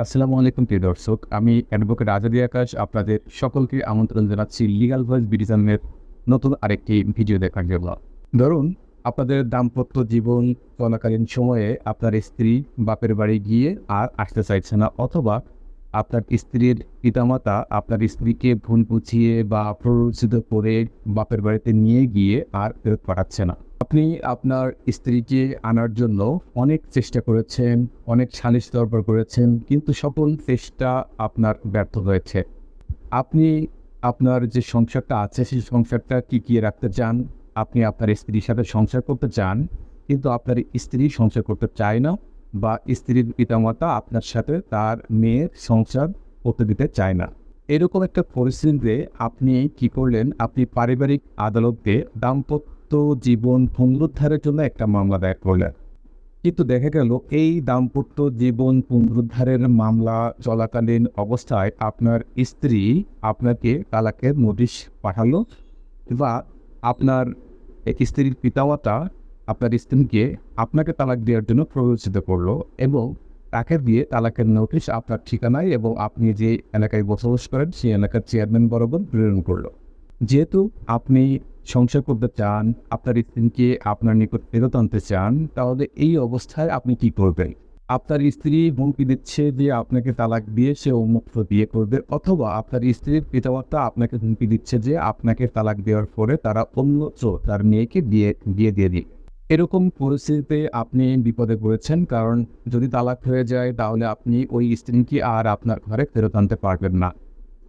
আসসালামু আলাইকুম প্রিয় দর্শক, আমি অ্যাডভোকেট আজাদি আকাশ, আপনাদের সকলকে আমন্ত্রণ জানাচ্ছি লিগাল ভয়েস বিডিজনের নতুন আরেকটি ভিডিও দেখার জন্য। ধরুন, আপনাদের দাম্পত্য জীবন চলাকালীন সময়ে আপনার স্ত্রী বাপের বাড়ি গিয়ে আর আসতে চাইছে না, অথবা আপনার স্ত্রীর পিতামাতা আপনার স্ত্রীকে ভুল বুঝিয়ে বা প্ররোচিত করে বাপের বাড়িতে নিয়ে গিয়ে আর ফেরত পাঠাচ্ছে না। আপনি আপনার স্ত্রীকে আনার জন্য অনেক চেষ্টা করেছেন, অনেক সালিশ দরবার করেছেন, কিন্তু সকল চেষ্টা আপনার ব্যর্থ হয়েছে। আপনি আপনার যে সংসারটা আছে সেই সংসারটা টিকিয়ে রাখতে চান, আপনি আপনার স্ত্রীর সাথে সংসার করতে চান, কিন্তু আপনার স্ত্রী সংসার করতে চায় না বা স্ত্রীর পিতামাতা আপনার সাথে তার মেয়ের সংসার করতে দিতে চায় না। এরকম একটা পরিস্থিতিতে আপনি কি করলেন? আপনি পারিবারিক আদালতে দাম্পত্য জীবন পুনরুদ্ধারের জন্য একটা মামলা দায়ের করলেন। কিন্তু দেখা গেল, এই দাম্পত্য জীবন পুনরুদ্ধারের মামলা চলাকালীন অবস্থায় আপনার স্ত্রী আপনাকে তালাকের নোটিশ পাঠালো বা আপনার স্ত্রীর পিতামাতা আপনার স্ত্রীকে আপনাকে তালাক দেওয়ার জন্য প্ররোচিত করল এবং তাকে দিয়ে তালাকের নোটিশ আপনার ঠিকানায় এবং আপনি যে এলাকায় বসবাস করেন, সেই এলাকার চেয়ারম্যান বরাবর প্রেরণ করল। যেহেতু আপনি সংসার করতে চান, আপনার স্ত্রীকে আপনার নিকট ফেরত আনতে চান, তাহলে এই অবস্থায় আপনি কি করবেন? আপনার স্ত্রী হুমকি দিচ্ছে যে আপনাকে তালাক দিয়ে সে উন্মুক্ত বিয়ে করবে, অথবা আপনার স্ত্রীর পিতামাতা আপনাকে হুমকি দিচ্ছে যে আপনাকে তালাক দেওয়ার পরে তারা অন্যত্র তার মেয়েকে বিয়ে বিয়ে দিয়ে দিবে। এরকম পরিস্থিতিতে আপনি বিপদে পড়েছেন, কারণ যদি তালাক হয়ে যায় তাহলে আপনি ওই স্ত্রীকে আর আপনার ঘরে ফেরত আনতে পারবেন না।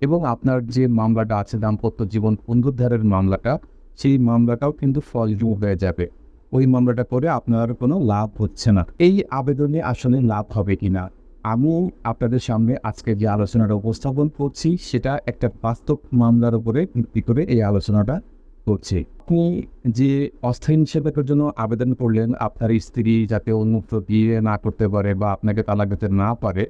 এবং আপনার যে মামলাটা আছে, দাম্পত্য জীবন পুনরুদ্ধারের মামলাটা সেই মামলাটাও কিন্তু ফলযোগ হয়ে যাবে। ওই মামলাটা করে আপনার কোনো লাভ হচ্ছে না। এই আবেদনে আসলে লাভ হবে কি না আমি আপনাদের সামনে আজকে যে আলোচনাটা উপস্থাপন করছি সেটা একটা বাস্তব মামলার উপরে ভিত্তি করে এই আলোচনাটা করছি। আপনি যে অস্থায়ী নিষেধাজ্ঞার জন্য আবেদন করলেন আপনার স্ত্রী যাতে উন্মুক্ত বিয়ে না করতে পারে বা আপনাকে তালাক দিতে না পারে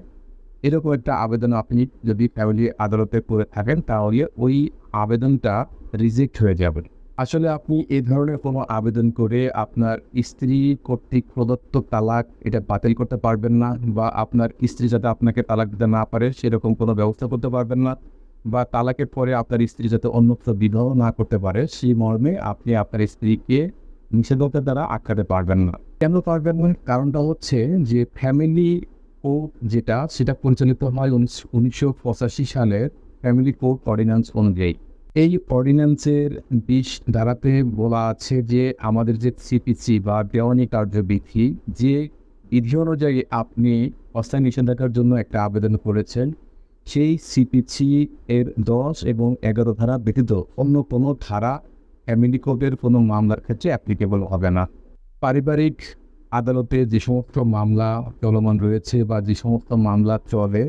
এরকম একটা আবেদন আপনি যদি ফ্যামিলি আদালতে করে থাকেন তাহলে ওই আবেদনটা রিজেক্ট হয়ে যাবে। আসলে আপনি এই ধরনের কোনো আবেদন করে আপনার স্ত্রী কর্তৃক প্রদত্ত তালাক এটা বাতিল করতে পারবেন না বা আপনার স্ত্রী যাতে আপনাকে তালাক দিতে না পারে সেরকম কোনো ব্যবস্থা করতে পারবেন না বা তালাকের পরে আপনার স্ত্রী যাতে অন্যত্র বিবাহ না করতে পারে সেই মর্মে আপনি আপনার স্ত্রীকে নিষেধাজ্ঞা দ্বারা আটকাতে পারবেন না। কেন পারবেন না? কারণটা হচ্ছে যে ফ্যামিলি কোড যেটা, সেটা পরিচালিত হয় উনিশশো পঁচাশি সালের ফ্যামিলি কোড অর্ডিন্যান্স অনুযায়ী। এই অর্ডিন্যান্সের বিশ ধারাতে বলা আছে যে আমাদের যে সিপিসি বা দেওয়ানি কার্যবিধি, যে বিধি অনুযায়ী আপনি অস্থায়ী নিষেধাজ্ঞার জন্য একটা আবেদন করেছেন, সেই সিপিসি এর দশ এবং এগারো ধারা ব্যতীত অন্য কোনো ধারা ফ্যামিলি কোডের কোনো মামলার ক্ষেত্রে অ্যাপ্লিকেবল হবে না। পারিবারিক আদালতে যে সমস্ত মামলা চলমান রয়েছে বা যে সমস্ত মামলা চলে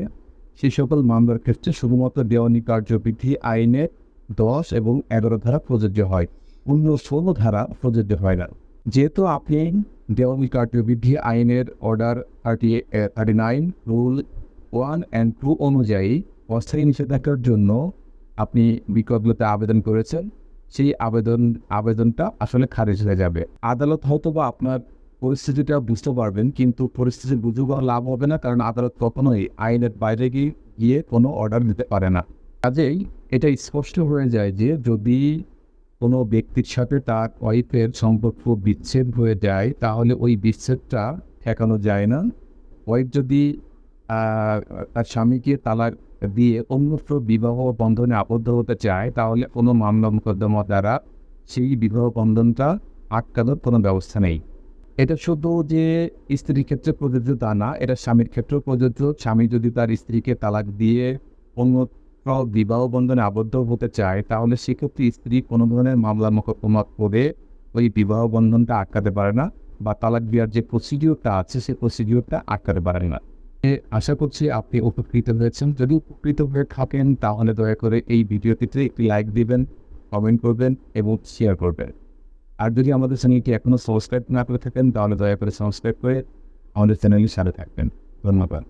সেই সকল মামলার ক্ষেত্রে শুধুমাত্র দেওয়ানি কার্যবিধি, আইনের দশ এবং এগারো ধারা প্রযোজ্য হয়। অন্য ষোলো ধারা প্রযোজ্য হয় না। যেহেতু আপনি দেওয়ানি কার্যবিধি আইনের order thirty thirty nine rule one and two অনুযায়ী অস্থায়ী নিষেধাজ্ঞার জন্য আপনি বিকল্পতে আবেদন করেছেন, সেই আবেদন, আবেদনটা আসলে খারিজ হয়ে যাবে। আদালত হয়তো বা আপনার পরিস্থিতিটা বুঝতে পারবেন, কিন্তু পরিস্থিতি বুঝে লাভ হবে না, কারণ আদালত কখনোই আইনের বাইরে গিয়ে গিয়ে কোনো অর্ডার দিতে পারে না। কাজেই এটা স্পষ্ট হয়ে যায় যে যদি কোনো ব্যক্তির সাথে তার ওয়াইফের সম্পর্ক বিচ্ছেদ হয়ে যায়, তাহলে ওই বিচ্ছেদটা ঠেকানো যায় না। ওয়াইফ যদি তার স্বামীকে তালাক দিয়ে অন্যত্র বিবাহ বন্ধনে আবদ্ধ হতে চায়, তাহলে কোনো মামলা মোকদ্দমা দ্বারা সেই বিবাহ বন্ধনটা আটকানোর কোনো ব্যবস্থা নেই। এটা শুধু যে স্ত্রীর ক্ষেত্রে প্রযোজ্য তা না, এটা স্বামীর ক্ষেত্রেও প্রযোজ্য। স্বামী যদি তার স্ত্রীকে তালাক দিয়ে অন্যত্র বিবাহ বন্ধনে আবদ্ধ হতে চায়, তাহলে সেক্ষেত্রে স্ত্রী কোনো ধরনের মামলা মোকদ্দমা করে ওই বিবাহ বন্ধনটা আটকাতে পারে না বা তালাক দেওয়ার যে প্রসিডিওরটা আছে, সেই প্রসিডিওরটা আটকাতে পারে না। আশা করছি আপনি উপকৃত হয়েছেন। যদি উপকৃত হয়ে থাকেন, তাহলে দয়া করে এই ভিডিওটিতে একটি লাইক দিবেন কমেন্ট করবেন এবং শেয়ার করবেন। আর যদি আমাদের চ্যানেলটি এখনও সাবস্ক্রাইব না করে থাকেন, তাহলে দয়া করে সাবস্ক্রাইব করে আমাদের চ্যানেলের সাথে থাকবেন। ধন্যবাদ।